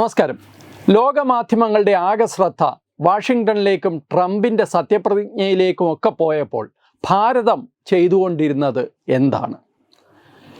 നമസ്കാരം. ലോകമാധ്യമങ്ങളുടെ ആകെ ശ്രദ്ധ വാഷിങ്ടണിലേക്കും ട്രംപിന്റെ സത്യപ്രതിജ്ഞയിലേക്കും ഒക്കെ പോയപ്പോൾ ഭാരതം ചെയ്തുകൊണ്ടിരുന്നത് എന്താണ്?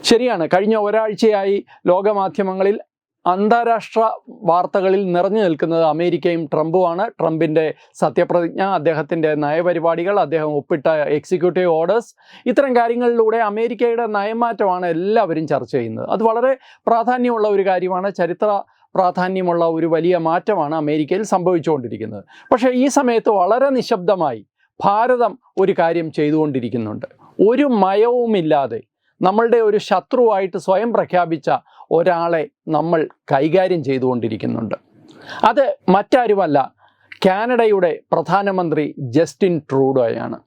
ശരിയാണ് കഴിഞ്ഞ ഒരാഴ്ചയായി ലോകമാധ്യമങ്ങളിൽ അന്താരാഷ്ട്ര വാർത്തകളിൽ നിറഞ്ഞു നിൽക്കുന്നത് അമേരിക്കയും ട്രംപുമാണ്. ട്രംപിന്റെ സത്യപ്രതിജ്ഞ അദ്ദേഹത്തിന്റെ നയപരിപാടികൾ അദ്ദേഹം ഒപ്പിട്ട എക്സിക്യൂട്ടീവ് ഓർഡേഴ്സ് ഇത്തരം കാര്യങ്ങളിലൂടെ അമേരിക്കയുടെ നയമാറ്റമാണ് എല്ലാവരും ചർച്ച ചെയ്യുന്നത്. അത് വളരെ പ്രാധാന്യമുള്ള ഒരു കാര്യമാണ്. ചരിത്ര പ്രാധാന്യമുള്ള ഒരു വലിയ മാറ്റമാണ് അമേരിക്കയിൽ സംഭവിച്ചുകൊണ്ടിരിക്കുന്നത്. പക്ഷേ ഈ സമയത്ത് വളരെ നിശബ്ദമായി ഭാരതം ഒരു കാര്യം ചെയ്തുകൊണ്ടിരിക്കുന്നുണ്ട്. ഒരു മയവുമില്ലാതെ നമ്മളുടെ ഒരു ശത്രുവായിട്ട് സ്വയം പ്രഖ്യാപിച്ച ഒരാളെ നമ്മൾ കൈകാര്യം ചെയ്തുകൊണ്ടിരിക്കുന്നുണ്ട്. അത് മറ്റാരുമല്ല കാനഡയുടെ പ്രധാനമന്ത്രി ജസ്റ്റിൻ ട്രൂഡോയാണ്.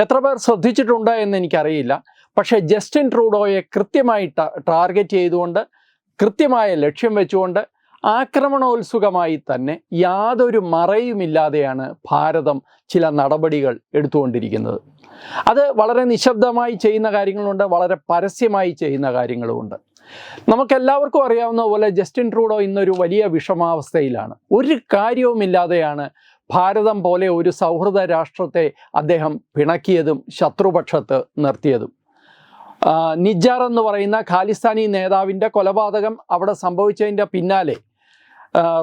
എത്ര പേർ ശ്രദ്ധിച്ചിട്ടുണ്ട് എന്ന് എനിക്കറിയില്ല. പക്ഷേ ജസ്റ്റിൻ ട്രൂഡോയെ കൃത്യമായി ടാർഗറ്റ് ചെയ്തുകൊണ്ട് കൃത്യമായ ലക്ഷ്യം വെച്ചുകൊണ്ട് ആക്രമണോത്സുകമായി തന്നെ യാതൊരു മറയുമില്ലാതെയാണ് ഭാരതം ചില നടപടികൾ എടുത്തുകൊണ്ടിരിക്കുന്നത്. അത് വളരെ നിശബ്ദമായി ചെയ്യുന്ന കാര്യങ്ങളുണ്ട് വളരെ പരസ്യമായി ചെയ്യുന്ന കാര്യങ്ങളുമുണ്ട്. നമുക്കെല്ലാവർക്കും അറിയാവുന്ന പോലെ ജസ്റ്റിൻ ട്രൂഡോ ഇന്നൊരു വലിയ വിഷമാവസ്ഥയിലാണ്. ഒരു കാര്യവുമില്ലാതെയാണ് ഭാരതം പോലെ ഒരു സൗഹൃദ രാഷ്ട്രത്തെ അദ്ദേഹം പിണക്കിയതും ശത്രുപക്ഷത്ത് നിർത്തിയതും. നിജാർ എന്ന് പറയുന്ന ഖാലിസ്ഥാനി നേതാവിന്റെ കൊലപാതകം അവിടെ സംഭവിച്ചതിന്റെ പിന്നാലെ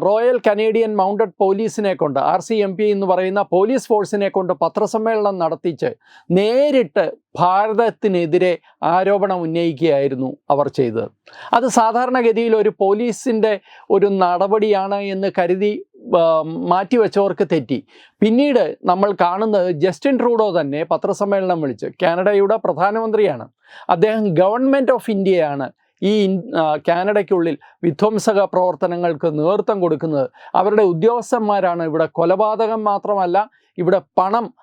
റോയൽ കനേഡിയൻ മൗണ്ടഡ് പോലീസിനെ കൊണ്ട് ആർ സി എം പി എന്ന് പറയുന്ന പോലീസ് ഫോഴ്സിനെ കൊണ്ട് പത്രസമ്മേളനം നടത്തിച്ച് നേരിട്ട് ഭാരതത്തിനെതിരെ ആരോപണം ഉന്നയിക്കുകയായിരുന്നു അവർ ചെയ്തത്. അത് സാധാരണഗതിയിൽ ഒരു പോലീസിന്റെ ഒരു നടപടിയാണ് എന്ന് കരുതി മാറ്റിവെച്ചവർക്ക് തെറ്റി. പിന്നീട് നമ്മൾ കാണുന്നത് ജസ്റ്റിൻ ട്രൂഡോ തന്നെ പത്രസമ്മേളനം വിളിച്ച്. കാനഡയുടെ പ്രധാനമന്ത്രിയാണ്. അദ്ദേഹം ഗവൺമെന്റ് ഓഫ് ഇന്ത്യയാണ്. ഈ കാനഡയ്ക്കുള്ളിൽ വിധ്വംസക പ്രവർത്തനങ്ങൾക്ക് നേതൃത്വം കൊടുക്കുന്നത്. അവരുടെ ഉദ്യോഗസ്ഥന്മാരാണ്. ഇവിടെ കൊലപാതകം മാത്രമല്ല ഇവിടെ പണം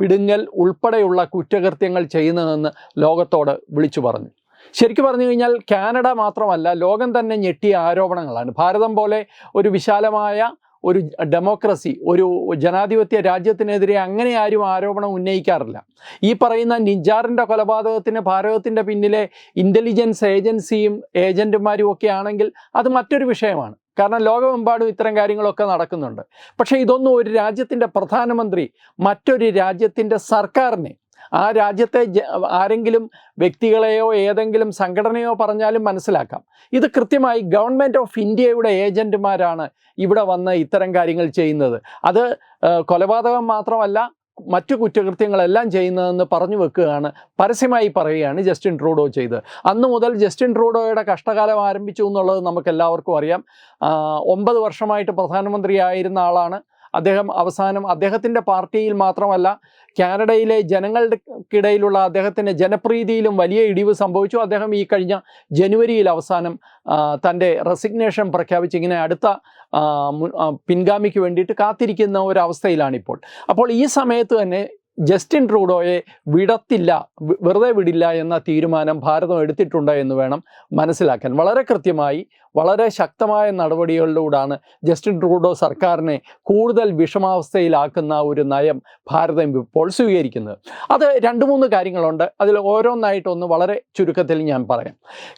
പിടുങ്ങൽ ഉൾപ്പെടെയുള്ള കുറ്റകൃത്യങ്ങൾ ചെയ്യുന്നതെന്ന് ലോകത്തോട് വിളിച്ചു പറഞ്ഞു. ശരിക്കും പറഞ്ഞു കഴിഞ്ഞാൽ കാനഡ മാത്രമല്ല ലോകം തന്നെ ഞെട്ടിയ ആരോപണങ്ങളാണ്. ഭാരതം പോലെ ഒരു വിശാലമായ ഒരു ഡെമോക്രസി ഒരു ജനാധിപത്യ രാജ്യത്തിനെതിരെ അങ്ങനെ ആരും ആരോപണം ഉന്നയിക്കാറില്ല. ഈ പറയുന്ന നിജാറിന്റെ കൊലപാതകത്തിന് ഭാരതത്തിന്റെ പിന്നിലെ ഇന്റലിജൻസ് ഏജൻസിയും ഏജന്റുമാരും ഒക്കെ ആണെങ്കിൽ അത് മറ്റൊരു വിഷയമാണ്. കാരണം ലോകമെമ്പാടും ഇത്തരം കാര്യങ്ങളൊക്കെ നടക്കുന്നുണ്ട്. പക്ഷേ ഇതൊന്നും ഒരു രാജ്യത്തിന്റെ പ്രധാനമന്ത്രി മറ്റൊരു രാജ്യത്തിന്റെ സർക്കാരിനെ ആ രാജ്യത്തെ ആരെങ്കിലും വ്യക്തികളെയോ ഏതെങ്കിലും സംഘടനയോ പറഞ്ഞാലും മനസ്സിലാക്കാം. ഇത് കൃത്യമായി ഗവൺമെന്റ് ഓഫ് ഇന്ത്യയുടെ ഏജന്റുമാരാണ് ഇവിടെ വന്ന് ഇത്തരം കാര്യങ്ങൾ ചെയ്യുന്നത്. അത് കൊലപാതകം മാത്രമല്ല മറ്റു കുറ്റകൃത്യങ്ങളെല്ലാം ചെയ്യുന്നതെന്ന് പറഞ്ഞു വെക്കുകയാണ്. പരസ്യമായി പറയുകയാണ് ജസ്റ്റിൻ ട്രൂഡോ ചെയ്ത്. അന്ന് മുതൽ ജസ്റ്റിൻ ട്രൂഡോയുടെ കഷ്ടകാലം ആരംഭിച്ചു എന്നുള്ളത് നമുക്ക് എല്ലാവർക്കും അറിയാം ഒമ്പത് വർഷമായിട്ട് പ്രധാനമന്ത്രിയായിരുന്ന ആളാണ്. അദ്ദേഹം അവസാനം അദ്ദേഹത്തിന്റെ പാർട്ടിയിൽ മാത്രമല്ല കാനഡയിലെ ജനങ്ങൾക്കിടയിലുള്ള അദ്ദേഹത്തിന്റെ ജനപ്രീതിയിലും വലിയ ഇടിവ് സംഭവിച്ചു. അദ്ദേഹം ഈ കഴിഞ്ഞ ജനുവരിയിൽ അവസാനം തന്റെ റെസിഗ്നേഷൻ പ്രഖ്യാപിച്ച് ഇങ്ങനെ അടുത്ത പിൻഗാമിക്ക് വേണ്ടിയിട്ട് കാത്തിരിക്കുന്ന ഒരവസ്ഥയിലാണിപ്പോൾ. അപ്പോൾ ഈ സമയത്ത് തന്നെ ജസ്റ്റിൻ ട്രൂഡോയെ വിടത്തില്ല വെറുതെ വിടില്ല എന്ന തീരുമാനം ഭാരതം എടുത്തിട്ടുണ്ട് എന്ന് വേണം മനസ്സിലാക്കാൻ. വളരെ കൃത്യമായി വളരെ ശക്തമായ നടപടികളിലൂടെയാണ് ജസ്റ്റിൻ ട്രൂഡോ സർക്കാരിനെ കൂടുതൽ വിഷമാവസ്ഥയിലാക്കുന്ന ഒരു നയം ഭാരതം ഇപ്പോൾ സ്വീകരിക്കുന്നത്. അത് രണ്ട് മൂന്ന് കാര്യങ്ങളുണ്ട്. അതിൽ ഓരോന്നായിട്ടൊന്ന് വളരെ ചുരുക്കത്തിൽ ഞാൻ പറയാം.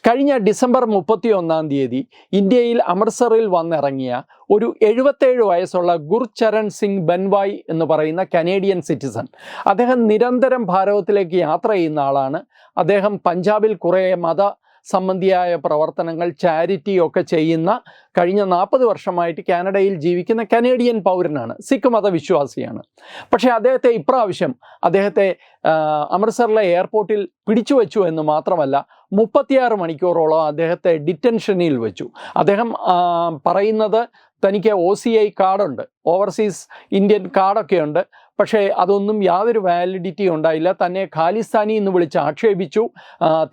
കഴിഞ്ഞ ഡിസംബർ മുപ്പത്തി ഒന്നാം തീയതി ഇന്ത്യയിൽ അമൃത്സറിൽ വന്നിറങ്ങിയ ഒരു എഴുപത്തേഴ് വയസ്സുള്ള ഗുർചരൺ സിംഗ് ബൻവായ് എന്ന് പറയുന്ന കനേഡിയൻ സിറ്റിസൺ. അദ്ദേഹം നിരന്തരം ഭാരതത്തിലേക്ക് യാത്ര ചെയ്യുന്ന ആളാണ്. അദ്ദേഹം പഞ്ചാബിൽ കുറേ മത സംബന്ധിയായ പ്രവർത്തനങ്ങൾ ചാരിറ്റി ഒക്കെ ചെയ്യുന്ന കഴിഞ്ഞ നാൽപ്പത് വർഷമായിട്ട് കാനഡയിൽ ജീവിക്കുന്ന കനേഡിയൻ പൗരനാണ്. സിഖ് മതവിശ്വാസിയാണ്. പക്ഷേ അദ്ദേഹത്തെ ഇപ്രാവശ്യം അദ്ദേഹത്തെ അമൃത്സറിലെ എയർപോർട്ടിൽ പിടിച്ചു വച്ചു എന്ന് മാത്രമല്ല മുപ്പത്തിയാറ് മണിക്കൂറോളം അദ്ദേഹത്തെ ഡിറ്റൻഷനിൽ വെച്ചു. അദ്ദേഹം പറയുന്നത് തനിക്ക് ഒ സി ഐ കാർഡുണ്ട് ഓവർസീസ് ഇന്ത്യൻ കാർഡൊക്കെ ഉണ്ട്. പക്ഷേ അതൊന്നും യാതൊരു വാലിഡിറ്റി ഉണ്ടായില്ല. തന്നെ ഖാലിസ്ഥാനി എന്ന് വിളിച്ച് ആക്ഷേപിച്ചു.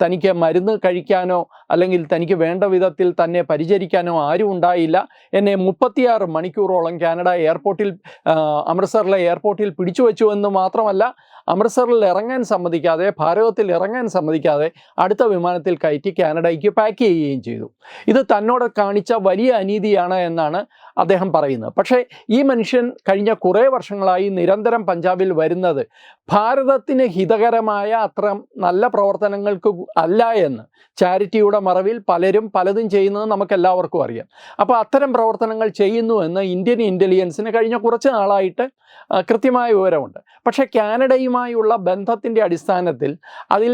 തനിക്ക് മരുന്ന് കഴിക്കാനോ അല്ലെങ്കിൽ തനിക്ക് വേണ്ട വിധത്തിൽ തന്നെ പരിചരിക്കാനോ ആരും ഉണ്ടായില്ല. എന്നെ മുപ്പത്തിയാറ് മണിക്കൂറോളം കാനഡ എയർപോർട്ടിൽ അമൃത്സറിലെ എയർപോർട്ടിൽ പിടിച്ചു വെച്ചു എന്ന് മാത്രമല്ല അമൃത്സറിൽ ഇറങ്ങാൻ സമ്മതിക്കാതെ ഭാരതത്തിൽ ഇറങ്ങാൻ സമ്മതിക്കാതെ അടുത്ത വിമാനത്തിൽ കയറ്റി കാനഡയ്ക്ക് പാക്ക് ചെയ്യുകയും ചെയ്തു. ഇത് തന്നോട് കാണിച്ച വലിയ അനീതിയാണ് എന്നാണ് അദ്ദേഹം പറയുന്നത്. പക്ഷേ ഈ മനുഷ്യൻ കഴിഞ്ഞ കുറേ വർഷങ്ങളായി നിരന്തരം പഞ്ചാബിൽ വരുന്നത് ഭാരതത്തിന് ഹിതകരമായ അത്ര നല്ല പ്രവർത്തനങ്ങൾക്ക് അല്ല എന്ന്. ചാരിറ്റിയുടെ മറവിൽ പലരും പലതും ചെയ്യുന്നത് നമുക്ക് എല്ലാവർക്കും അറിയാം. അപ്പോൾ അത്തരം പ്രവർത്തനങ്ങൾ ചെയ്യുന്നു എന്ന് ഇന്ത്യൻ ഇന്റലിജൻസിന് കഴിഞ്ഞ കുറച്ച് നാളായിട്ട് ആ, കൃത്യമായ വിവരമുണ്ട്. പക്ഷേ കാനഡയുമായുള്ള ബന്ധത്തിന്റെ അടിസ്ഥാനത്തിൽ അതിൽ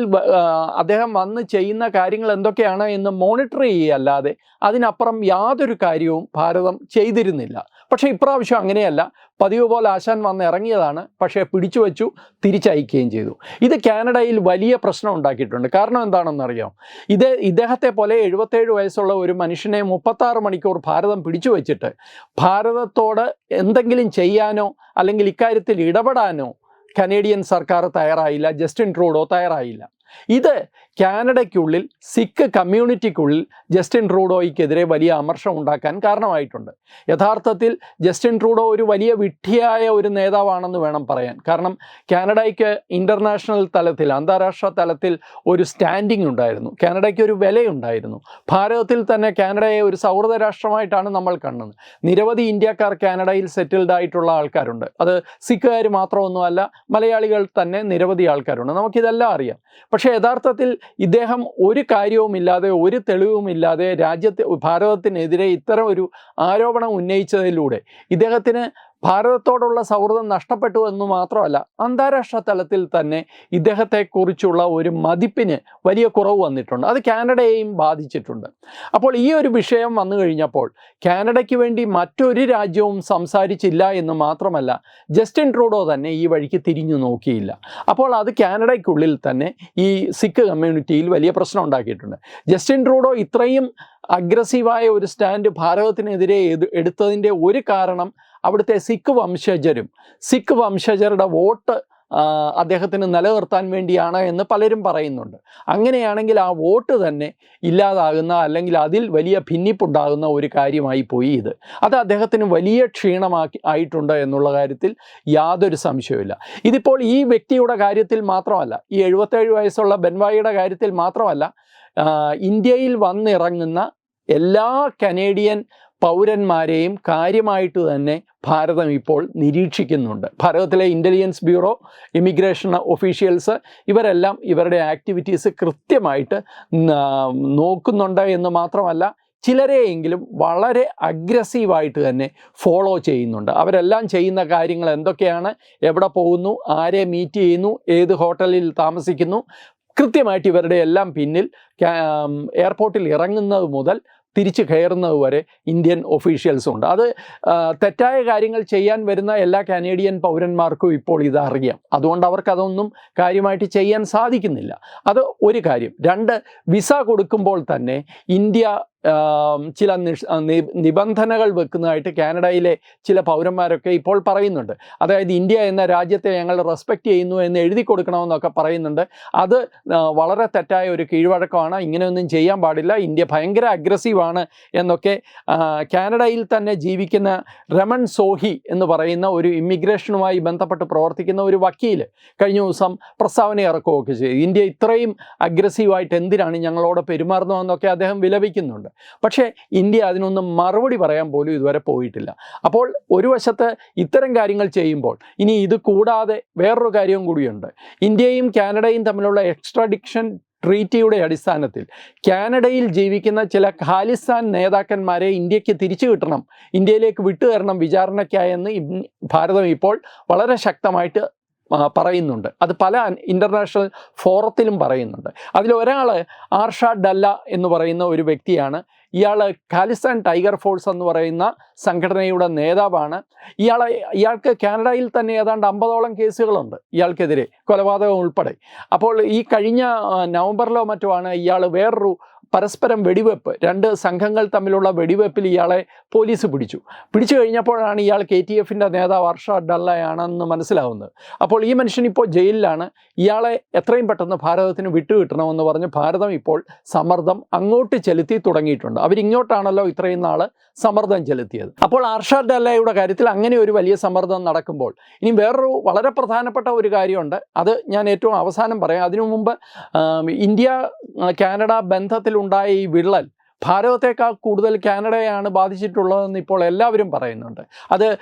അദ്ദേഹം വന്ന് ചെയ്യുന്ന കാര്യങ്ങൾ എന്തൊക്കെയാണ് എന്ന് മോണിറ്റർ ചെയ്യുകയല്ലാതെ അതിനപ്പുറം യാതൊരു കാര്യവും ഭാരതം ചെയ്തിരുന്നില്ല. പക്ഷേ ഇപ്രാവശ്യം അങ്ങനെയല്ല. പതിവ് പോലെ ആശാൻ വന്ന് ഇറങ്ങിയതാണ്. പക്ഷേ പിടിച്ചു വച്ചു തിരിച്ചയക്കുകയും ചെയ്തു. ഇത് കാനഡയിൽ വലിയ പ്രശ്നം ഉണ്ടാക്കിയിട്ടുണ്ട്. കാരണം എന്താണെന്നറിയാം? ഇത് ഇദ്ദേഹത്തെ പോലെ എഴുപത്തേഴ് വയസ്സുള്ള ഒരു മനുഷ്യനെ മുപ്പത്താറ് മണിക്കൂർ ഭാരതം പിടിച്ചു വച്ചിട്ട് ഭാരതത്തോട് എന്തെങ്കിലും ചെയ്യാനോ അല്ലെങ്കിൽ ഇക്കാര്യത്തിൽ ഇടപെടാനോ കനേഡിയൻ സർക്കാർ തയ്യാറായില്ല. ജസ്റ്റിൻ ട്രൂഡോ തയ്യാറായില്ല. ഇത് കാനഡയ്ക്കുള്ളിൽ സിഖ് കമ്മ്യൂണിറ്റിക്കുള്ളിൽ ജസ്റ്റിൻ ട്രൂഡോയ്ക്കെതിരെ വലിയ അമർഷം ഉണ്ടാക്കാൻ കാരണമായിട്ടുണ്ട്. യഥാർത്ഥത്തിൽ ജസ്റ്റിൻ ട്രൂഡോ ഒരു വലിയ വിഡ്ഢിയായ ഒരു നേതാവാണെന്ന് വേണം പറയാൻ. കാരണം കാനഡയ്ക്ക് ഇന്റർനാഷണൽ തലത്തിൽ അന്താരാഷ്ട്ര തലത്തിൽ ഒരു സ്റ്റാൻഡിംഗ് ഉണ്ടായിരുന്നു. കാനഡയ്ക്ക് ഒരു വിലയുണ്ടായിരുന്നു. ഭാരതത്തിൽ തന്നെ കാനഡയെ ഒരു സൗഹൃദ രാഷ്ട്രമായിട്ടാണ് നമ്മൾ കണ്ടത് നിരവധി ഇന്ത്യക്കാർ കാനഡയിൽ സെറ്റിൽഡ് ആയിട്ടുള്ള ആൾക്കാരുണ്ട്. അത് സിഖുകാർ മാത്രമൊന്നുമല്ല മലയാളികൾ തന്നെ നിരവധി ആൾക്കാരുണ്ട്. നമുക്കിതെല്ലാം അറിയാം. പക്ഷേ യഥാർത്ഥത്തിൽ ഇദ്ദേഹം ഒരു കാര്യവുമില്ലാതെ ഒരു തെളിവുമില്ലാതെ രാജ്യത്തെ ഭാരതത്തിനെതിരെ ഇത്തരം ഒരു ആരോപണം ഉന്നയിച്ചതിലൂടെ ഇദ്ദേഹത്തിന് ഭാരതത്തോടുള്ള സൗഹൃദം നഷ്ടപ്പെട്ടു എന്ന് മാത്രമല്ല അന്താരാഷ്ട്ര തലത്തിൽ തന്നെ ഇദ്ദേഹത്തെക്കുറിച്ചുള്ള ഒരു മതിപ്പിന് വലിയ കുറവ് വന്നിട്ടുണ്ട്. അത് കാനഡയെയും ബാധിച്ചിട്ടുണ്ട്. അപ്പോൾ ഈ ഒരു വിഷയം വന്നു കഴിഞ്ഞപ്പോൾ കാനഡയ്ക്ക് വേണ്ടി മറ്റൊരു രാജ്യവും സംസാരിച്ചില്ല എന്ന് മാത്രമല്ല ജസ്റ്റിൻ ട്രൂഡോ തന്നെ ഈ വഴിക്ക് തിരിഞ്ഞു നോക്കിയില്ല. അപ്പോൾ അത് കാനഡയ്ക്കുള്ളിൽ തന്നെ ഈ സിഖ് കമ്മ്യൂണിറ്റിയിൽ വലിയ പ്രശ്നം ഉണ്ടാക്കിയിട്ടുണ്ട്. ജസ്റ്റിൻ ട്രൂഡോ ഇത്രയും അഗ്രസീവായ ഒരു സ്റ്റാൻഡ് ഭാരതത്തിനെതിരെ എടുത്തതിന്റെ ഒരു കാരണം അവിടുത്തെ സിഖ് വംശജരും സിഖ് വംശജരുടെ വോട്ട് അദ്ദേഹത്തിന് നിലനിർത്താൻ വേണ്ടിയാണ് എന്ന് പലരും പറയുന്നുണ്ട്. അങ്ങനെയാണെങ്കിൽ ആ വോട്ട് തന്നെ ഇല്ലാതാകുന്ന അല്ലെങ്കിൽ അതിൽ വലിയ ഭിന്നിപ്പുണ്ടാകുന്ന ഒരു കാര്യമായി പോയി ഇത്. അത് അദ്ദേഹത്തിന് വലിയ ക്ഷീണമാക്കി ആയിട്ടുണ്ട് എന്നുള്ള കാര്യത്തിൽ യാതൊരു സംശയവുമില്ല. ഇതിപ്പോൾ ഈ വ്യക്തിയുടെ കാര്യത്തിൽ മാത്രമല്ല ഈ എഴുപത്തേഴ് വയസ്സുള്ള ബെൻവായിയുടെ കാര്യത്തിൽ മാത്രമല്ല ഇന്ത്യയിൽ വന്നിറങ്ങുന്ന എല്ലാ കനേഡിയൻ പൗരന്മാരെയും കാര്യമായിട്ട് തന്നെ ഭാരതം ഇപ്പോൾ നിരീക്ഷിക്കുന്നുണ്ട്. ഭാരതത്തിലെ ഇന്റലിജൻസ് ബ്യൂറോ ഇമിഗ്രേഷൻ ഒഫീഷ്യൽസ് ഇവരെല്ലാം ഇവരുടെ ആക്ടിവിറ്റീസ് കൃത്യമായിട്ട് നോക്കുന്നുണ്ട് എന്ന് മാത്രമല്ല ചിലരെയെങ്കിലും വളരെ അഗ്രസീവായിട്ട് തന്നെ ഫോളോ ചെയ്യുന്നുണ്ട്. അവരെല്ലാം ചെയ്യുന്ന കാര്യങ്ങൾ എന്തൊക്കെയാണ്? എവിടെ പോകുന്നു? ആരെ മീറ്റ് ചെയ്യുന്നു? ഏത് ഹോട്ടലിൽ താമസിക്കുന്നു? കൃത്യമായിട്ട് ഇവരുടെ എല്ലാം പിന്നിൽ എയർപോർട്ടിൽ ഇറങ്ങുന്നത് മുതൽ തിരിച്ച് കയറുന്നത് വരെ ഇന്ത്യൻ ഒഫീഷ്യൽസ് ഉണ്ട്. അത് തെറ്റായ കാര്യങ്ങൾ ചെയ്യാൻ വരുന്ന എല്ലാ കാനേഡിയൻ പൗരന്മാർക്കും ഇപ്പോൾ ഇത് അറിയാം. അതുകൊണ്ട് അവർക്കതൊന്നും കാര്യമായിട്ട് ചെയ്യാൻ സാധിക്കുന്നില്ല. അത് ഒരു കാര്യം. രണ്ട് വിസ കൊടുക്കുമ്പോൾ തന്നെ ഇന്ത്യ ചില നിബന്ധനകൾ വെക്കുന്നതായിട്ട് കാനഡയിലെ ചില പൗരന്മാരൊക്കെ ഇപ്പോൾ പറയുന്നുണ്ട്. അതായത് ഇന്ത്യ എന്ന രാജ്യത്തെ ഞങ്ങൾ റെസ്പെക്റ്റ് ചെയ്യുന്നു എന്ന് എഴുതി കൊടുക്കണമെന്നൊക്കെ പറയുന്നുണ്ട്. അത് വളരെ തെറ്റായ ഒരു കീഴ്വഴക്കമാണ്. ഇങ്ങനെയൊന്നും ചെയ്യാൻ പാടില്ല. ഇന്ത്യ ഭയങ്കര അഗ്രസീവാണ് എന്നൊക്കെ കാനഡയിൽ തന്നെ ജീവിക്കുന്ന രമൺ സോഹി എന്ന് പറയുന്ന ഒരു ഇമിഗ്രേഷനുമായി ബന്ധപ്പെട്ട് പ്രവർത്തിക്കുന്ന ഒരു വക്കീൽ കഴിഞ്ഞ ദിവസം പ്രസ്താവന ഇറക്കുകയൊക്കെ ചെയ്തു. ഇന്ത്യ ഇത്രയും അഗ്രസീവായിട്ട് എന്തിനാണ് ഞങ്ങളോട് പെരുമാറുന്നതെന്നൊക്കെ അദ്ദേഹം വിലപിക്കുന്നുണ്ട്. പക്ഷേ ഇന്ത്യ അതിനൊന്നും മറുപടി പറയാൻ പോലും ഇതുവരെ പോയിട്ടില്ല. അപ്പോൾ ഒരു വശത്ത് ഇത്തരം കാര്യങ്ങൾ ചെയ്യുമ്പോൾ ഇനി ഇത് കൂടാതെ വേറൊരു കാര്യവും കൂടിയുണ്ട്. ഇന്ത്യയും കാനഡയും തമ്മിലുള്ള എക്സ്ട്രാഡിക്ഷൻ ട്രീറ്റിയുടെ അടിസ്ഥാനത്തിൽ കാനഡയിൽ ജീവിക്കുന്ന ചില ഖാലിസ്ഥാൻ നേതാക്കന്മാരെ ഇന്ത്യയ്ക്ക് തിരിച്ചു കിട്ടണം ഇന്ത്യയിലേക്ക് വിട്ടുതരണം വിചാരണയ്ക്കായെന്ന് ഭാരതം ഇപ്പോൾ വളരെ ശക്തമായിട്ട് പറയുന്നുണ്ട്. അത് പല ഇന്റർനാഷണൽ ഫോറത്തിലും പറയുന്നുണ്ട്. അതിലൊരാൾ ആർഷ ഡല്ല എന്ന് പറയുന്ന ഒരു വ്യക്തിയാണ്. ഇയാൾ ഖാലിസ്ഥാൻ ടൈഗർ ഫോഴ്സ് എന്ന് പറയുന്ന സംഘടനയുടെ നേതാവാണ്. ഇയാൾ ഇയാൾക്ക് കാനഡയിൽ തന്നെ ഏതാണ്ട് അമ്പതോളം കേസുകളുണ്ട് ഇയാൾക്കെതിരെ കൊലപാതകം ഉൾപ്പെടെ. അപ്പോൾ ഈ കഴിഞ്ഞ നവംബറിലോ മറ്റോ ആണ് ഇയാൾ വേറൊരു പരസ്പരം വെടിവെപ്പ് രണ്ട് സംഘങ്ങൾ തമ്മിലുള്ള വെടിവെപ്പിൽ ഇയാളെ പോലീസ് പിടിച്ചു. പിടിച്ചു കഴിഞ്ഞപ്പോഴാണ് ഇയാൾ കെ ടി എഫിന്റെ നേതാവ് അർഷാദ് ഡല്ലയാണെന്ന് മനസ്സിലാവുന്നത്. അപ്പോൾ ഈ മനുഷ്യൻ ഇപ്പോൾ ജയിലിലാണ്. ഇയാളെ എത്രയും പെട്ടെന്ന് ഭാരതത്തിന് വിട്ടുകിട്ടണമെന്ന് പറഞ്ഞ് ഭാരതം ഇപ്പോൾ സമ്മർദ്ദം അങ്ങോട്ട് ചെലുത്തി തുടങ്ങിയിട്ടുണ്ട്. അവരിങ്ങോട്ടാണല്ലോ ഇത്രയും നാൾ സമ്മർദ്ദം ചെലുത്തിയത്. അപ്പോൾ അർഷാദ് ഡല്ലയുടെ കാര്യത്തിൽ അങ്ങനെ ഒരു വലിയ സമ്മർദ്ദം നടക്കുമ്പോൾ ഇനി വേറൊരു വളരെ പ്രധാനപ്പെട്ട ഒരു കാര്യമുണ്ട്. അത് ഞാൻ ഏറ്റവും അവസാനം പറയാം. അതിനു മുമ്പ് ഇന്ത്യ കാനഡ കാനഡ ബന്ധത്തിലുണ്ടായ ഈ വിള്ളൽ ഭാരതത്തെക്കാൾ കൂടുതൽ കാനഡയാണ് ബാധിച്ചിട്ടുള്ളതെന്ന് ഇപ്പോൾ എല്ലാവരും പറയുന്നുണ്ട്. അത്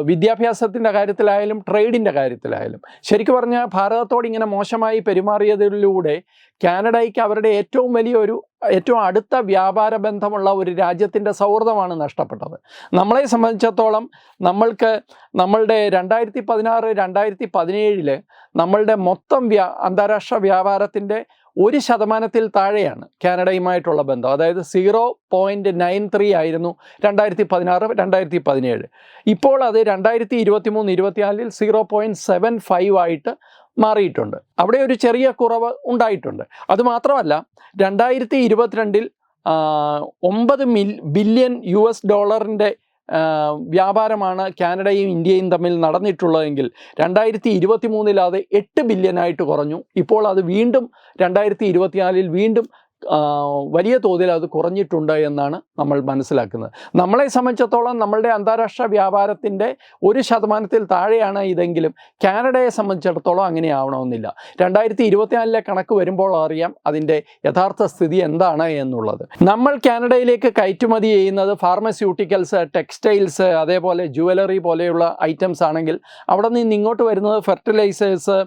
വിദ്യാഭ്യാസത്തിന്റെ കാര്യത്തിലായാലും ട്രേഡിന്റെ കാര്യത്തിലായാലും. ശരിക്കും പറഞ്ഞാൽ ഭാരതത്തോട് ഇങ്ങനെ മോശമായി പെരുമാറിയതിലൂടെ കാനഡയ്ക്ക് അവരുടെ ഏറ്റവും വലിയൊരു ഏറ്റവും അടുത്ത വ്യാപാര ബന്ധമുള്ള ഒരു രാജ്യത്തിന്റെ സൗഹൃദമാണ് നഷ്ടപ്പെട്ടത്. നമ്മളെ സംബന്ധിച്ചിടത്തോളം നമ്മൾക്ക് നമ്മളുടെ രണ്ടായിരത്തി പതിനാറ് രണ്ടായിരത്തി പതിനേഴിൽ നമ്മളുടെ മൊത്തം വ്യാ അന്താരാഷ്ട്ര വ്യാപാരത്തിന്റെ ഒരു ശതമാനത്തിൽ താഴെയാണ് കാനഡയുമായിട്ടുള്ള ബന്ധം. അതായത് സീറോ പോയിന്റ് നയൻ ത്രീ ആയിരുന്നു രണ്ടായിരത്തി പതിനാറ് രണ്ടായിരത്തി പതിനേഴ് ഇപ്പോൾ അത് രണ്ടായിരത്തി ഇരുപത്തി മൂന്ന് ഇരുപത്തിനാലിൽ സീറോ പോയിന്റ് സെവൻ ഫൈവ് ആയിട്ട് മാറിയിട്ടുണ്ട്. അവിടെ ഒരു ചെറിയ കുറവ് ഉണ്ടായിട്ടുണ്ട്. അതുമാത്രമല്ല രണ്ടായിരത്തി ഇരുപത്തിരണ്ടിൽ ഒമ്പത് മിൽ ബില്യൺ യു എസ് ഡോളറിന്റെ വ്യാപാരമാണ് കാനഡയും ഇന്ത്യയും തമ്മിൽ നടന്നിട്ടുള്ളതെങ്കിൽ രണ്ടായിരത്തി ഇരുപത്തി മൂന്നിൽ അത് എട്ട് ബില്യനായിട്ട് കുറഞ്ഞു. ഇപ്പോൾ അത് വീണ്ടും രണ്ടായിരത്തി ഇരുപത്തിനാലിൽ വീണ്ടും വലിയ തോതിൽ അത് കുറഞ്ഞിട്ടുണ്ട് എന്നാണ് നമ്മൾ മനസ്സിലാക്കുന്നത്. നമ്മളെ സംബന്ധിച്ചിടത്തോളം നമ്മളുടെ അന്താരാഷ്ട്ര വ്യാപാരത്തിന്റെ ഒരു ശതമാനത്തിൽ താഴെയാണ് ഇതെങ്കിലും. കാനഡയെ സംബന്ധിച്ചിടത്തോളം അങ്ങനെ ആവണമെന്നില്ല. രണ്ടായിരത്തി ഇരുപത്തിനാലിലെ കണക്ക് വരുമ്പോൾ അറിയാം അതിന്റെ യഥാർത്ഥ സ്ഥിതി എന്താണ് എന്നുള്ളത്. നമ്മൾ കാനഡയിലേക്ക് കയറ്റുമതി ചെയ്യുന്നത് ഫാർമസ്യൂട്ടിക്കൽസ് ടെക്സ്റ്റൈൽസ് അതേപോലെ ജുവലറി പോലെയുള്ള ഐറ്റംസ് ആണെങ്കിൽ അവിടെ നിന്ന് ഇങ്ങോട്ട് വരുന്നത് ഫെർട്ടിലൈസേഴ്സ്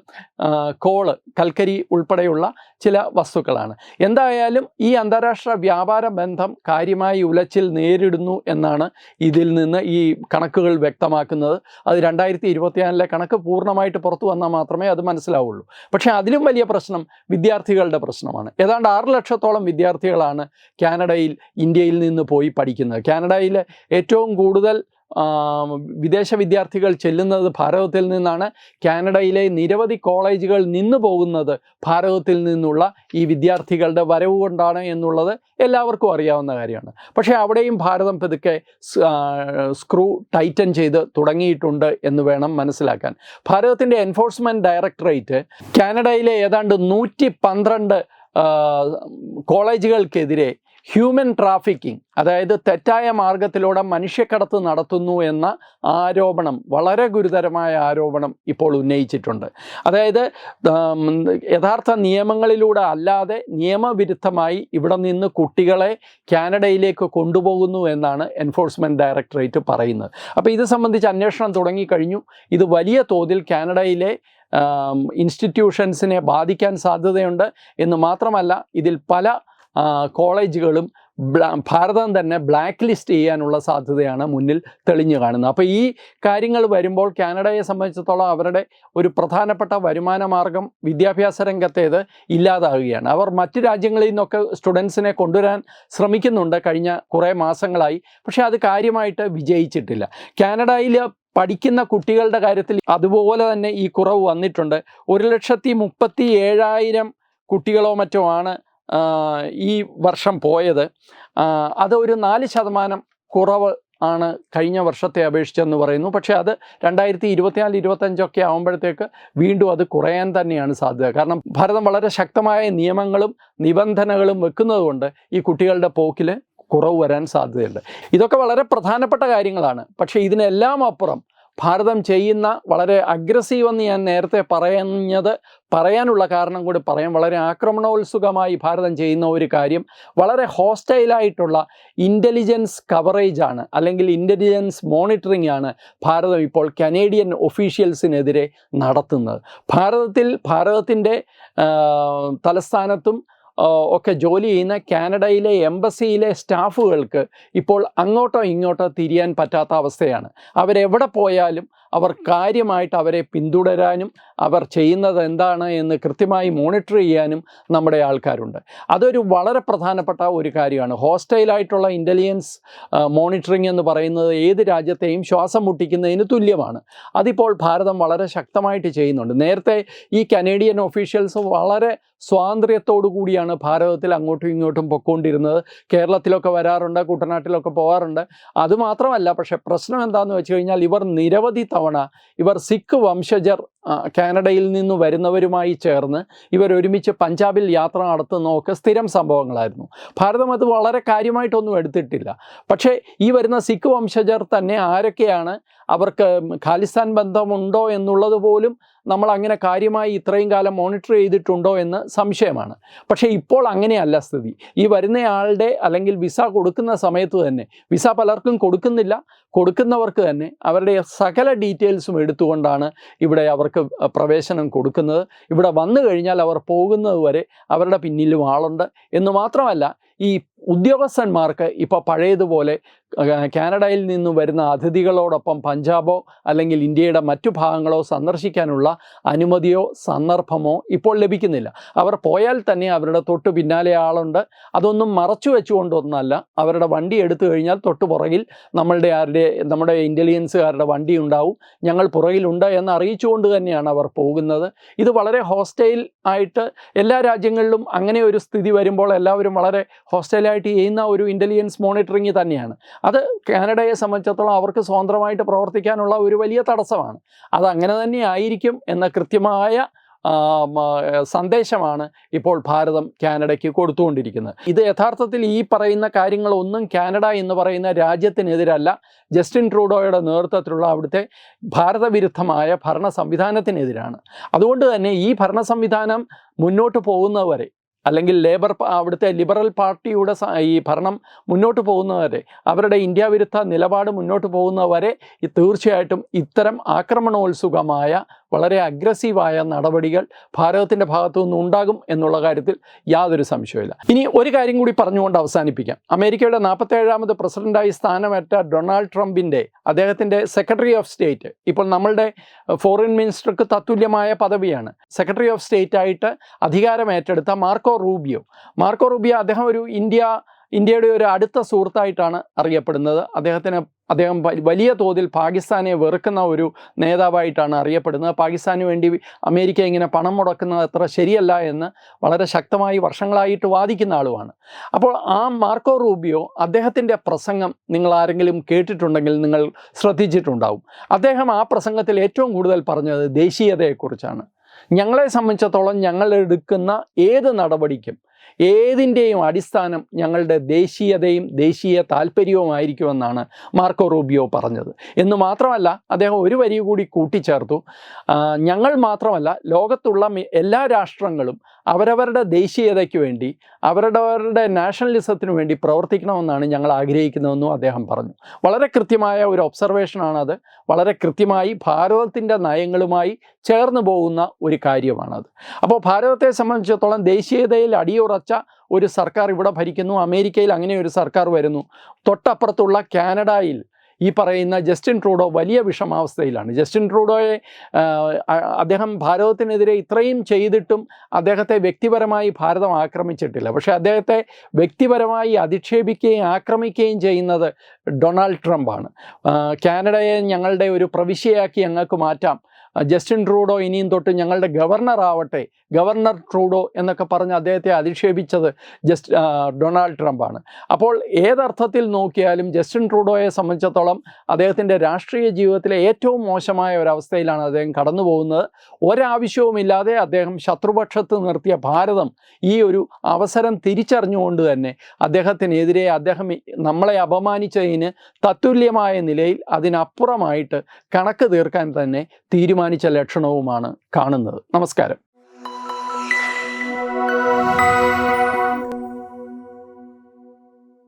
കോൾ കൽക്കരി ഉൾപ്പെടെയുള്ള ചില വസ്തുക്കളാണ്. എന്തായാലും ഈ അന്താരാഷ്ട്ര വ്യാപാര ബന്ധം കാര്യമായി ഉലച്ചിൽ നേരിടുന്നു എന്നാണ് ഇതിൽ നിന്ന് ഈ കണക്കുകൾ വ്യക്തമാക്കുന്നത്. അത് രണ്ടായിരത്തി ഇരുപത്തിനാലിലെ കണക്ക് പൂർണമായിട്ട് പുറത്തു വന്നാൽ മാത്രമേ അത് മനസ്സിലാവുള്ളൂ. പക്ഷേ അതിലും വലിയ പ്രശ്നം വിദ്യാർത്ഥികളുടെ പ്രശ്നമാണ്. ഏതാണ്ട് ആറ് ലക്ഷത്തോളം വിദ്യാർത്ഥികളാണ് കാനഡയിൽ ഇന്ത്യയിൽ നിന്ന് പോയി പഠിക്കുന്നത്. കാനഡയിലെ ഏറ്റവും കൂടുതൽ വിദേശ വിദ്യാർത്ഥികൾ ചെല്ലുന്നത് ഭാരതത്തിൽ നിന്നാണ്. കാനഡയിലെ നിരവധി കോളേജുകൾ നിന്നു പോകുന്നത് ഭാരതത്തിൽ നിന്നുള്ള ഈ വിദ്യാർത്ഥികളുടെ വരവ് കൊണ്ടാണ് എന്നുള്ളത് എല്ലാവർക്കും അറിയാവുന്ന കാര്യമാണ്. പക്ഷേ അവിടെയും ഭാരതം പതുക്കെ സ്ക്രൂ ടൈറ്റൻ ചെയ്ത് തുടങ്ങിയിട്ടുണ്ട് എന്ന് വേണം മനസ്സിലാക്കാൻ. ഭാരതത്തിന്റെ എൻഫോഴ്സ്മെന്റ് ഡയറക്ടറേറ്റ് കാനഡയിലെ ഏതാണ്ട് നൂറ്റി കോളേജുകൾക്കെതിരെ ഹ്യൂമൻ ട്രാഫിക്കിംഗ് അതായത് തെറ്റായ മാർഗത്തിലൂടെ മനുഷ്യക്കടത്ത് നടത്തുന്നു എന്ന ആരോപണം വളരെ ഗുരുതരമായ ആരോപണം ഇപ്പോൾ ഉന്നയിച്ചിട്ടുണ്ട്. അതായത് യഥാർത്ഥ നിയമങ്ങളിലൂടെ അല്ലാതെ നിയമവിരുദ്ധമായി ഇവിടെ നിന്ന് കുട്ടികളെ കാനഡയിലേക്ക് കൊണ്ടുപോകുന്നു എന്നാണ് എൻഫോഴ്സ്മെന്റ് ഡയറക്ടറേറ്റ് പറയുന്നത്. അപ്പോൾ ഇത് സംബന്ധിച്ച് അന്വേഷണം തുടങ്ങിക്കഴിഞ്ഞു. ഇത് വലിയ തോതിൽ കാനഡയിലെ ഇൻസ്റ്റിറ്റ്യൂഷൻസിനെ ബാധിക്കാൻ സാധ്യതയുണ്ട് എന്ന് മാത്രമല്ല ഇതിൽ പല കോളേജുകളും ഭാരതം തന്നെ ബ്ലാക്ക് ലിസ്റ്റ് ചെയ്യാനുള്ള സാധ്യതയാണ് മുന്നിൽ തെളിഞ്ഞു കാണുന്നത്. അപ്പോൾ ഈ കാര്യങ്ങൾ വരുമ്പോൾ കാനഡയെ സംബന്ധിച്ചിടത്തോളം അവരുടെ ഒരു പ്രധാനപ്പെട്ട വരുമാന മാർഗം വിദ്യാഭ്യാസ രംഗത്തേത് ഇല്ലാതാവുകയാണ്. അവർ മറ്റ് രാജ്യങ്ങളിൽ നിന്നൊക്കെ സ്റ്റുഡൻസിനെ കൊണ്ടുവരാൻ ശ്രമിക്കുന്നുണ്ട് കഴിഞ്ഞ കുറേ മാസങ്ങളായി. പക്ഷേ അത് കാര്യമായിട്ട് വിജയിച്ചിട്ടില്ല. കാനഡയിൽ പഠിക്കുന്ന കുട്ടികളുടെ കാര്യത്തിൽ അതുപോലെ തന്നെ ഈ കുറവ് വന്നിട്ടുണ്ട്. ഒരു ലക്ഷത്തി മുപ്പത്തി ഏഴായിരം കുട്ടികളോ മറ്റോ ആണ് ഈ വർഷം പോയത്. അത് ഒരു നാല് ശതമാനം കുറവ് ആണ് കഴിഞ്ഞ വർഷത്തെ അപേക്ഷിച്ചെന്ന് പറയുന്നു. പക്ഷേ അത് രണ്ടായിരത്തി ഇരുപത്തിനാല് ഇരുപത്തഞ്ചൊക്കെ ആകുമ്പോഴത്തേക്ക് വീണ്ടും അത് കുറയാൻ തന്നെയാണ് സാധ്യത. കാരണം ഭാരതം വളരെ ശക്തമായ നിയമങ്ങളും നിബന്ധനകളും വെക്കുന്നതുകൊണ്ട് ഈ കുട്ടികളുടെ പോക്കിൽ കുറവ് വരാൻ സാധ്യതയുണ്ട്. ഇതൊക്കെ വളരെ പ്രധാനപ്പെട്ട കാര്യങ്ങളാണ്. പക്ഷേ ഇതിനെല്ലാം അപ്പുറം ഭാരതം ചെയ്യുന്ന വളരെ അഗ്രസീവ് എന്ന് ഞാൻ നേരത്തെ പറഞ്ഞത് പറയാനുള്ള കാരണം കൂടി പറയാം. വളരെ ആക്രമണോത്സുകമായി ഭാരതം ചെയ്യുന്ന ഒരു കാര്യം വളരെ ഹോസ്റ്റൈലായിട്ടുള്ള ഇന്റലിജൻസ് കവറേജാണ് അല്ലെങ്കിൽ ഇന്റലിജൻസ് മോണിറ്ററിംഗ് ആണ് ഭാരതം ഇപ്പോൾ കനേഡിയൻ ഒഫീഷ്യൽസിനെതിരെ നടത്തുന്നത്. ഭാരതത്തിൽ ഭാരതത്തിന്റെ തലസ്ഥാനത്തും ഒക്കെ ജോലി ചെയ്യുന്ന കാനഡയിലെ എംബസിയിലെ സ്റ്റാഫുകൾക്ക് ഇപ്പോൾ അങ്ങോട്ടോ ഇങ്ങോട്ടോ തിരിയാൻ പറ്റാത്ത അവസ്ഥയാണ്. അവരെവിടെ പോയാലും അവർ കാര്യമായിട്ട് അവരെ പിന്തുടരാനും അവർ ചെയ്യുന്നത് എന്താണ് എന്ന് കൃത്യമായി മോണിറ്റർ ചെയ്യാനും നമ്മുടെ ആൾക്കാരുണ്ട്. അതൊരു വളരെ പ്രധാനപ്പെട്ട ഒരു കാര്യമാണ്. ഹോസ്റ്റൈലായിട്ടുള്ള ഇന്റലിജൻസ് മോണിറ്ററിംഗ് എന്ന് പറയുന്നത് ഏത് രാജ്യത്തെയും ശ്വാസം മുട്ടിക്കുന്നതിന് തുല്യമാണ്. അതിപ്പോൾ ഭാരതം വളരെ ശക്തമായിട്ട് ചെയ്യുന്നുണ്ട്. നേരത്തെ ഈ കനേഡിയൻ ഒഫീഷ്യൽസ് വളരെ സ്വാതന്ത്ര്യത്തോടു കൂടിയാണ് ഭാരതത്തിൽ അങ്ങോട്ടും ഇങ്ങോട്ടും പൊക്കോണ്ടിരുന്നത് കേരളത്തിലൊക്കെ വരാറുണ്ട് കുട്ടനാട്ടിലൊക്കെ പോകാറുണ്ട്. അതുമാത്രമല്ല പക്ഷേ പ്രശ്നം എന്താണെന്ന് വെച്ച് കഴിഞ്ഞാൽ ഇവർ നിരവധി തവണ ഇവർ സിഖ് വംശജർ കാനഡയിൽ നിന്ന് വരുന്നവരുമായി ചേർന്ന് ഇവർ ഒരുമിച്ച് പഞ്ചാബിൽ യാത്ര നടത്തുന്നതൊക്കെ സ്ഥിരം സംഭവങ്ങളായിരുന്നു. ഭാരതം അത് വളരെ കാര്യമായിട്ടൊന്നും എടുത്തിട്ടില്ല. പക്ഷേ ഈ വരുന്ന സിഖ് വംശജർ തന്നെ ആരൊക്കെയാണ്? അവർക്ക് ഖാലിസ്ഥാൻ ബന്ധമുണ്ടോ എന്നുള്ളത് പോലും നമ്മൾ അങ്ങനെ കാര്യമായി ഇത്രയും കാലം മോണിറ്റർ ചെയ്തിട്ടുണ്ടോ എന്ന് സംശയമാണ്. പക്ഷേ ഇപ്പോൾ അങ്ങനെയല്ല സ്ഥിതി. ഈ വരുന്നയാളുടെ അല്ലെങ്കിൽ വിസ കൊടുക്കുന്ന സമയത്ത് തന്നെ വിസ പലർക്കും കൊടുക്കുന്നില്ല കൊടുക്കുന്നവർക്ക് തന്നെ അവരുടെ സകല ഡീറ്റെയിൽസും എടുത്തുകൊണ്ടാണ് ഇവിടെ അവർക്ക് പ്രവേശനം കൊടുക്കുന്നത്. ഇവിടെ വന്നു കഴിഞ്ഞാൽ അവർ പോകുന്നത് വരെ അവരുടെ പിന്നിലും ആളുണ്ട്. എന്ന് മാത്രമല്ല ഈ ഉദ്യോഗസ്ഥന്മാർക്ക് ഇപ്പോൾ പഴയതുപോലെ കാനഡയിൽ നിന്ന് വരുന്ന അതിഥികളോടൊപ്പം പഞ്ചാബോ അല്ലെങ്കിൽ ഇന്ത്യയുടെ മറ്റു ഭാഗങ്ങളോ സന്ദർശിക്കാനുള്ള അനുമതിയോ സന്ദർഭമോ ഇപ്പോൾ ലഭിക്കുന്നില്ല. അവർ പോയാൽ തന്നെ അവരുടെ തൊട്ട് പിന്നാലെ ആളുണ്ട്. അതൊന്നും മറച്ചു വെച്ചുകൊണ്ടൊന്നല്ല. അവരുടെ വണ്ടി എടുത്തു കഴിഞ്ഞാൽ തൊട്ട് പുറകിൽ നമ്മളുടെ ആരുടെ നമ്മുടെ ഇന്റലിജൻസുകാരുടെ വണ്ടി ഉണ്ടാവും. ഞങ്ങൾ പുറകിലുണ്ട് എന്ന് അറിയിച്ചുകൊണ്ട് തന്നെയാണ് അവർ പോകുന്നത്. ഇത് വളരെ ഹോസ്റ്റൈൽ ആയിട്ട് എല്ലാ രാജ്യങ്ങളിലും അങ്ങനെ ഒരു സ്ഥിതി വരുമ്പോൾ എല്ലാവരും വളരെ ഹോസ്റ്റൈലായിട്ട് ചെയ്യുന്ന ഒരു ഇന്റലിജൻസ് മോണിറ്ററിങ് തന്നെയാണ്. അത് കാനഡയെ സംബന്ധിച്ചിടത്തോളം അവർക്ക് സ്വതന്ത്രമായിട്ട് പ്രവർത്തിക്കാനുള്ള ഒരു വലിയ തടസ്സമാണ്. അത് അങ്ങനെ തന്നെ ആയിരിക്കും എന്ന കൃത്യമായ സന്ദേശമാണ് ഇപ്പോൾ ഭാരതം കാനഡയ്ക്ക് കൊടുത്തുകൊണ്ടിരിക്കുന്നത്. ഇത് യഥാർത്ഥത്തിൽ ഈ പറയുന്ന കാര്യങ്ങളൊന്നും കാനഡ എന്ന് പറയുന്ന രാജ്യത്തിനെതിരല്ല. ജസ്റ്റിൻ ട്രൂഡോയുടെ നേതൃത്വത്തിലുള്ള അവിടുത്തെ ഭാരതവിരുദ്ധമായ ഭരണ സംവിധാനത്തിനെതിരാണ്. അതുകൊണ്ട് തന്നെ ഈ ഭരണ സംവിധാനം മുന്നോട്ട് പോകുന്നവരെ അല്ലെങ്കിൽ ലേബർ അവിടുത്തെ ലിബറൽ പാർട്ടിയുടെ ഈ ഭരണം മുന്നോട്ട് പോകുന്നവരെ അവരുടെ ഇന്ത്യ വിരുദ്ധ നിലപാട് മുന്നോട്ട് പോകുന്നവരെ തീർച്ചയായിട്ടും ഇത്തരം ആക്രമണോത്സുകമായ വളരെ അഗ്രസീവായ നടപടികൾ ഭാരതത്തിന്റെ ഭാഗത്തു നിന്നും ഉണ്ടാകും എന്നുള്ള കാര്യത്തിൽ യാതൊരു സംശയമില്ല ഇനി ഒരു കാര്യം കൂടി പറഞ്ഞുകൊണ്ട് അവസാനിപ്പിക്കാം. അമേരിക്കയുടെ നാൽപ്പത്തേഴാമത് പ്രസിഡന്റായി സ്ഥാനമേറ്റ ഡൊണാൾഡ് ട്രംപിന്റെ അദ്ദേഹത്തിന്റെ സെക്രട്ടറി ഓഫ് സ്റ്റേറ്റ് ഇപ്പോൾ നമ്മളുടെ ഫോറിൻ മിനിസ്റ്റർക്ക് തത്തുല്യമായ പദവിയാണ്. സെക്രട്ടറി ഓഫ് സ്റ്റേറ്റ് ആയിട്ട് അധികാരം ഏറ്റെടുത്ത മാർക്കോ റൂബിയോ. മാർക്കോ റൂബിയോ അദ്ദേഹം ഒരു ഇന്ത്യ ഇന്ത്യയുടെ ഒരു അടുത്ത സുഹൃത്തായിട്ടാണ് അറിയപ്പെടുന്നത്. അദ്ദേഹത്തിന് അദ്ദേഹം വലിയ തോതിൽ പാകിസ്ഥാനെ വെറുക്കുന്ന ഒരു നേതാവായിട്ടാണ് അറിയപ്പെടുന്നത്. പാകിസ്ഥാന് വേണ്ടി അമേരിക്ക ഇങ്ങനെ പണം മുടക്കുന്നത് അത്ര ശരിയല്ല എന്ന് വളരെ ശക്തമായി വർഷങ്ങളായിട്ട് വാദിക്കുന്ന ആളുമാണ്. അപ്പോൾ ആ മാർക്കോ റൂബിയോ അദ്ദേഹത്തിന്റെ പ്രസംഗം നിങ്ങൾ ആരെങ്കിലും കേട്ടിട്ടുണ്ടെങ്കിൽ നിങ്ങൾ ശ്രദ്ധിച്ചിട്ടുണ്ടാവും. അദ്ദേഹം ആ പ്രസംഗത്തിൽ ഏറ്റവും കൂടുതൽ പറഞ്ഞത് ദേശീയതയെക്കുറിച്ചാണ്. ഞങ്ങളെ സംബന്ധിച്ചിടത്തോളം ഞങ്ങൾ എടുക്കുന്ന ഏത് നടപടിക്കും ഏതിന്റെയും അടിസ്ഥാനം ഞങ്ങളുടെ ദേശീയതയും ദേശീയ താല്പര്യവുമായിരിക്കുമെന്നാണ് മാർക്കോ റൂബിയോ പറഞ്ഞത്. എന്ന് മാത്രമല്ല അദ്ദേഹം ഒരു വരി കൂടി കൂട്ടിച്ചേർത്തു. ഞങ്ങൾ മാത്രമല്ല ലോകത്തുള്ള എല്ലാ രാഷ്ട്രങ്ങളും അവരവരുടെ ദേശീയതയ്ക്ക് വേണ്ടി അവരവരുടെ നാഷണലിസത്തിനു വേണ്ടി പ്രവർത്തിക്കണമെന്നാണ് ഞങ്ങൾ ആഗ്രഹിക്കുന്നതെന്നും അദ്ദേഹം പറഞ്ഞു. വളരെ കൃത്യമായ ഒരു ഒബ്സർവേഷനാണത് വളരെ കൃത്യമായി ഭാരതത്തിന്റെ നയങ്ങളുമായി ചേർന്ന് പോകുന്ന ഒരു കാര്യമാണത്. അപ്പോൾ ഭാരതത്തെ സംബന്ധിച്ചിടത്തോളം ദേശീയതയിൽ അടിയുറച്ച ഒരു സർക്കാർ ഇവിടെ ഭരിക്കുന്നു. അമേരിക്കയിൽ അങ്ങനെ ഒരു സർക്കാർ വരുന്നു. തൊട്ടപ്പുറത്തുള്ള കാനഡയിൽ ഈ പറയുന്ന ജസ്റ്റിൻ ട്രൂഡോ വലിയ വിഷമാവസ്ഥയിലാണ്. ജസ്റ്റിൻ ട്രൂഡോയെ അദ്ദേഹം ഭാരതത്തിനെതിരെ ഇത്രയും ചെയ്തിട്ടും അദ്ദേഹത്തെ വ്യക്തിപരമായി ഭാരതം ആക്രമിച്ചിട്ടില്ല. പക്ഷേ അദ്ദേഹത്തെ വ്യക്തിപരമായി അധിക്ഷേപിക്കുകയും ആക്രമിക്കുകയും ചെയ്യുന്നത് ഡൊണാൾഡ് ട്രംപാണ്. കാനഡയെ ഞങ്ങളുടെ ഒരു പ്രവിശ്യയാക്കി ഞങ്ങൾക്ക് മാറ്റാം. ജസ്റ്റിൻ ട്രൂഡോ ഇനിയും തൊട്ട് ഞങ്ങളുടെ ഗവർണർ ആവട്ടെ ഗവർണർ ട്രൂഡോ എന്നൊക്കെ പറഞ്ഞ് അദ്ദേഹത്തെ അധിക്ഷേപിച്ചത് ജസ്റ്റ് ഡൊണാൾഡ് ട്രംപാണ് അപ്പോൾ ഏതർത്ഥത്തിൽ നോക്കിയാലും ജസ്റ്റിൻ ട്രൂഡോയെ സംബന്ധിച്ചിടത്തോളം അദ്ദേഹത്തിന്റെ രാഷ്ട്രീയ ജീവിതത്തിലെ ഏറ്റവും മോശമായ ഒരവസ്ഥയിലാണ് അദ്ദേഹം കടന്നു പോകുന്നത്. ഒരാവശ്യവുമില്ലാതെ അദ്ദേഹം ശത്രുപക്ഷത്ത് നിർത്തിയ ഭാരതം ഈ ഒരു അവസരം തിരിച്ചറിഞ്ഞുകൊണ്ട് തന്നെ അദ്ദേഹത്തിനെതിരെ അദ്ദേഹം നമ്മളെ അപമാനിച്ചതിന് തത്തുല്യമായ നിലയിൽ അതിനപ്പുറമായിട്ട് കണക്ക് തീർക്കാൻ തന്നെ തീരുമാനിച്ച ലക്ഷണവുമാണ് കാണുന്നത്. നമസ്കാരം.